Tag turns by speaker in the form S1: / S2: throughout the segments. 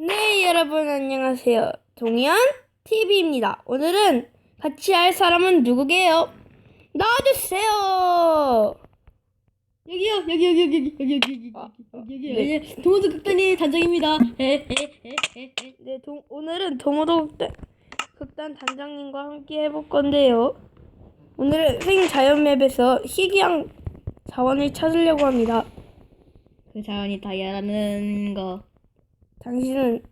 S1: 네, 여러분 안녕하세요. 동현 TV입니다. 오늘은 같이 할 사람은 누구게요? 나와주세요.
S2: 여기요 여기 여기 여기 여기 여기 여기
S1: 아,
S2: 여기 여기
S1: 네.
S2: 여기 동호도 극단의 단장입니다.
S1: 네, 동, 오늘은 동호도 극단, 극단 단장님과 함께 해볼 건데요. 오늘은 생자연맵에서 희귀한 자원을 찾으려고 합니다.
S2: 그 자원이 다이아라는 거
S1: 당신은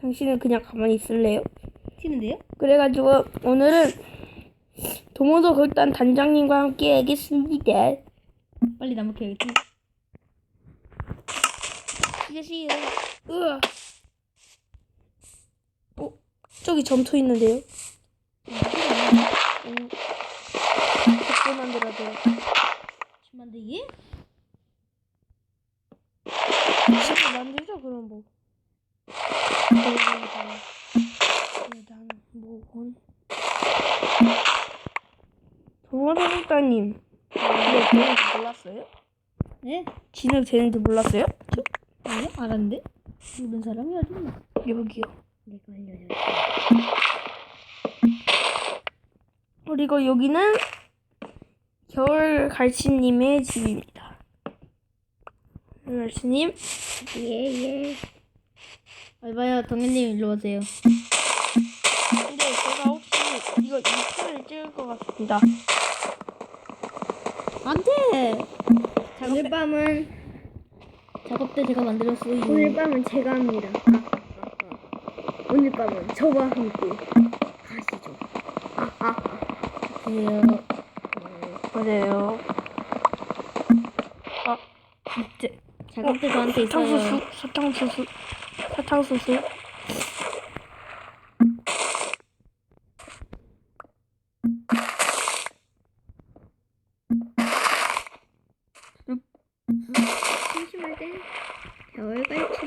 S1: 당신은 그냥 가만히 있을래요?
S2: 튀는데요?
S1: 그래가지고 오늘은 동호도 극단 단장님과 함께 하겠습니다.
S2: 빨리 나무 캐야겠지.
S1: 시시해. 으아. 어, 저기 점토 있는데요. 음. 벽돌 만들어야 돼요.
S2: 만들기?
S1: 집을 만들자 그럼 뭐. 일단 뭐건. 동화도국다님 이거 되는지 몰랐어요?
S2: 네?
S1: 진흙 되는지 몰랐어요?
S2: 아니요 알았는데 모르는 사람이 어디 있나?
S1: 여기요.
S2: 내가 알려줘.
S1: 그리고 여기는 겨울 갈치님의 집입니다. 갈치님,
S2: 예예. 알바요 동현님 일로 오세요.
S1: 근데 제가 혹시 이거 2편을 찍을 것 같습니다.
S2: 안돼. 오늘 밤은 작업대 제가 만들었어요.
S3: 오늘 밤은 제가 합니다. 오늘 밤은 저와 함께 가시죠.
S2: 보세요.
S1: 맞아요. 아, 이제
S2: 작업대 저한테 있어요.
S1: 사탕수수, 사탕수수, 사탕수수.
S3: 심심할 땐 겨울갈치.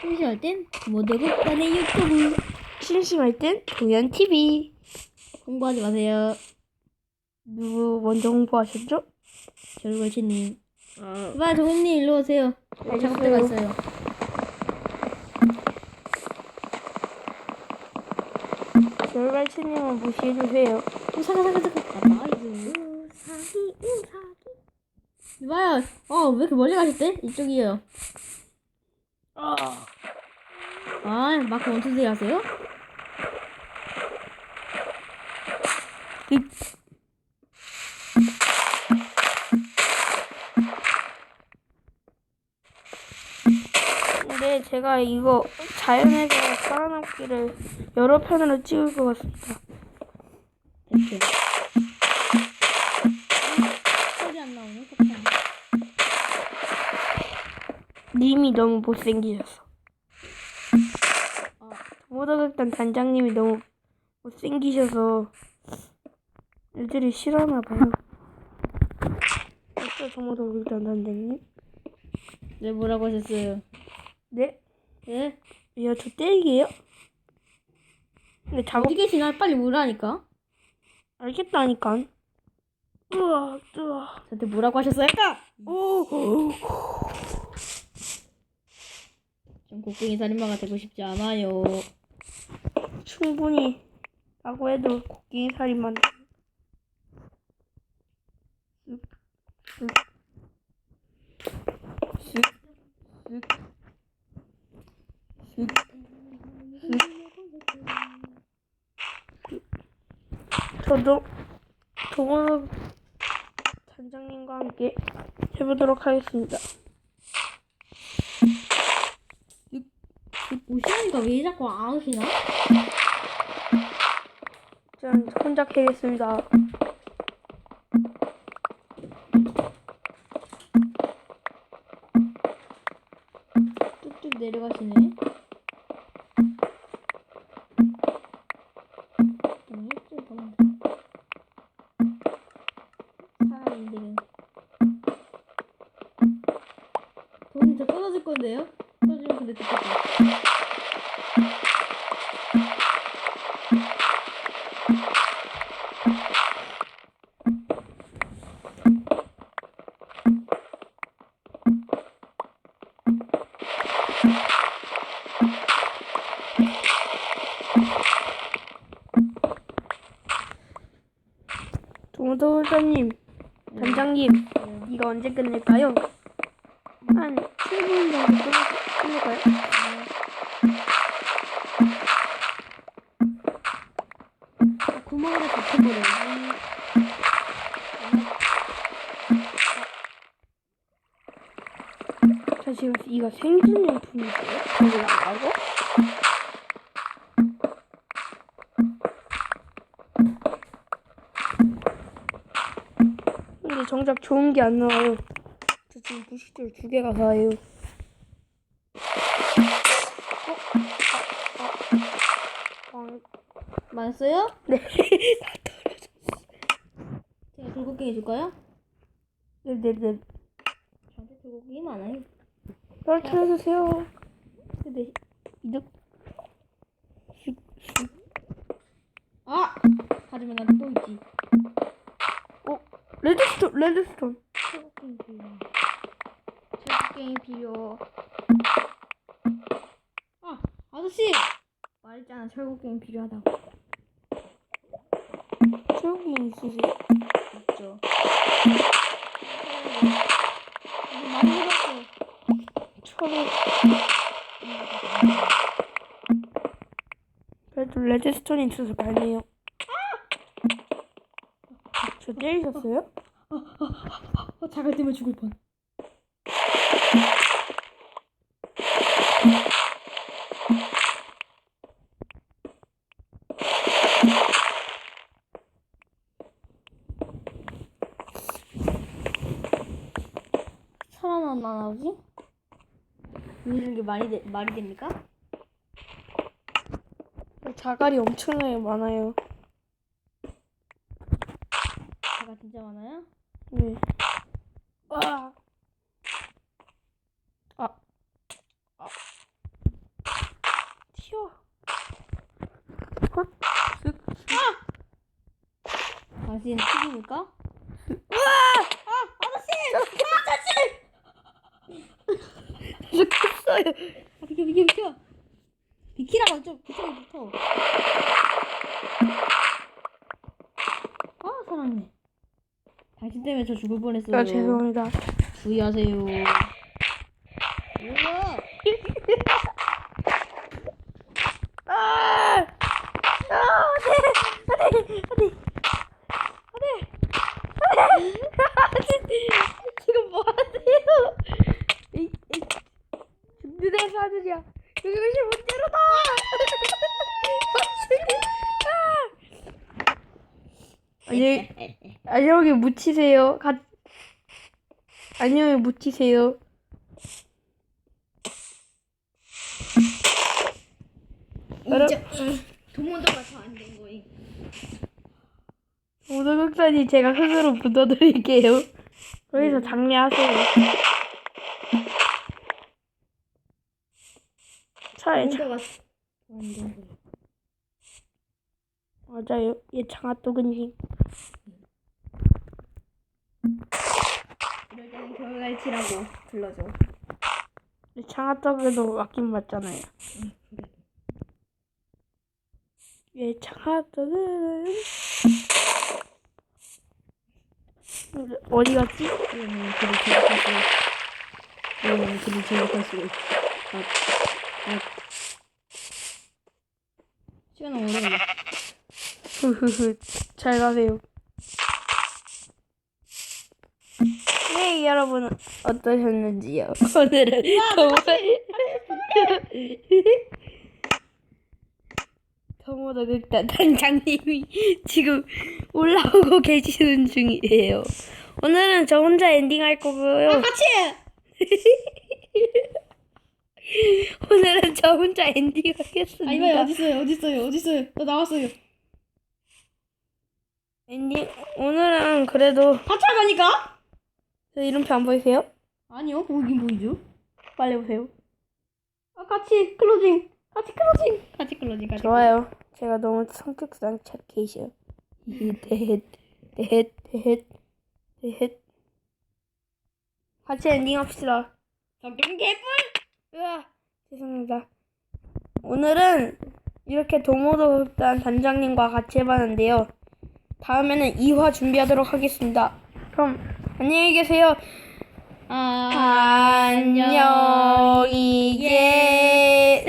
S2: 심심할 땐 모두 국단의 유튜브
S1: 심심할 땐 동현 TV.
S2: 공부하지 마세요.
S1: 누구 먼저 홍보하셨죠?
S2: 결골치님.
S3: 어,
S2: 봐 동현님 일로 오세요. 작업대가. 있어요.
S1: 갈치님은 무시해주세요.
S2: 어, 잠깐 잠깐 잠깐. 나
S3: 우사기.
S2: 이봐요. 어, 왜 이렇게 멀리 가셨대? 이쪽이에요.
S1: 아,
S2: 아, 마크 원투데이 하세요?
S1: 근 제가 이거 자연에서 살아남기를 여러 편으로 찍을 것 같습니다.
S2: 대표. 소리 안 나오네.
S1: 님이 너무 못생기셔서.
S2: 아.
S1: 모더극단 단장님이 너무 못생기셔서 애들이 싫어하나 봐요. 어쩌 정모더극단 단장님?
S2: 네, 뭐라고 하셨어요?
S1: 네?
S2: 예?
S1: 야, 저 때리게요? 근데 작업
S2: 어디 계시나? 빨리 오라니까.
S1: 알겠다니까. 우와, 우와.
S2: 저한테 뭐라고 하셨어요?
S1: 오,
S2: 좀 곡괭이 살인마가 되고 싶지 않아요.
S1: 충분히 라고 해도 곡괭이 쓱, 쓱, 쓱, 쓱. 저도 동원 단장님과 함께 해보도록 하겠습니다.
S2: 오시니까 왜 자꾸 안 오시나?
S1: 전 혼자 캐겠습니다.
S2: 쭉쭉 내려가시네.
S1: 도모도사님, 단장님,
S2: 네.
S1: 이거 언제 끝낼까요? 한 7분 정도 끝- 끝낼까요?
S2: 아, 구멍으로 덮어버려야지.
S1: 자, 지금 이거 생존용품이세요? 저기 나가고? 정작 좋은 게 안 나와요. 저 지금 부식들 두 개가. 어? 아, 아,
S2: 맞았어요?
S1: 네.
S2: 제가 돌고기 해줄까요?
S1: 네네네.
S2: 저한테 돌고기 많아요.
S1: 떨쳐주세요. 네. 이득.
S2: 아! 또 있지.
S1: 어? 레드스톤, 레드스톤.
S2: 최고 게임 필요. 최고 게임 필요. 아! 아저씨! 말했잖아, 철거 게임 필요하다고.
S1: 최고기 있으세요?
S2: 있죠. 이거 많이 해봤어.
S1: 처음. 그래도 레드스톤이 있어서 다행이에요. 저 때리셨어요?
S2: 어, 자갈 때문에 죽을 뻔. 살아났나 보지? 이런 게 말이, 되, 말이 됩니까?
S1: 자갈이 엄청나게 많아요.
S2: 제가 진짜 많아요?
S1: 네. 와. 아. 아. 튀어. 헛. 쓱.
S2: 당신 튀깁니까?
S1: 쓱했어요.
S2: 아, 비켜, 비켜, 비켜! 비키라고 좀, 그쪽에 붙어. 아, 살았네. 당신 때문에 저 죽을 뻔했어요.
S1: 아, 죄송합니다.
S2: 주의하세요. 뭐야?
S1: 아! 아, 안 돼! 안 돼! 안 돼! 안 돼! 안 돼! 지금 뭐 하세요? 이, 이, 눈에 사느냐. 여기 왜 문제로다! 아니, 아 니, 여기 묻히세요. 가, 여기 묻히세요. 여러분,
S3: 도모도가 더안된 거임.
S1: 모도극산이 제가 스스로 묻어드릴게요. 거기서 장례하세요. 차라리 차,
S3: 도모도가 더안된 거임.
S1: 맞아요. 얘 장아또근님.
S3: 이럴 때는 겨울날치라고 불러줘.
S1: 얘 장아떡에도 맡긴 맞잖아요. 얘 장아떡은 어디 갔지?
S2: 이거는 그리 수 이거는 그리 있어. 아, 아. 시간 오래.
S1: 흐흐흐. 잘 가세요. 네, 여러분 어떠셨는지요? 오늘은 정말 더모더 극단 단장님이 지금 올라오고 계시는 중이에요. 오늘은 저 혼자 엔딩 할 거고요.
S2: 같이!
S1: 오늘은 저 혼자 엔딩
S2: 아, 이봐요.
S1: 하겠습니다.
S2: 어딨어요? 어딨어요? 어딨어요? 나 나왔어요.
S1: 엔딩 오늘은 그래도
S2: 같이 가니까?
S1: 저 이름표 안 보이세요?
S2: 아니요. 보긴 보이죠.
S1: 빨리 보세요.
S2: 아, 같이 클로징. 같이 클로징. 같이 클로징. 같이
S1: 좋아요. 제가 너무 성격상 착해셔. 대헷, 대헷, 대헷, 대헷. 같이 엔딩 합시다.
S2: 성격 개뿔!
S1: 으아, 죄송합니다. 오늘은 이렇게 도모도 극단 단장님과 같이 해봤는데요. 다음에는 2화 준비하도록 하겠습니다. 그럼 안녕히 계세요.
S2: 아,
S1: 안녕히 계세요.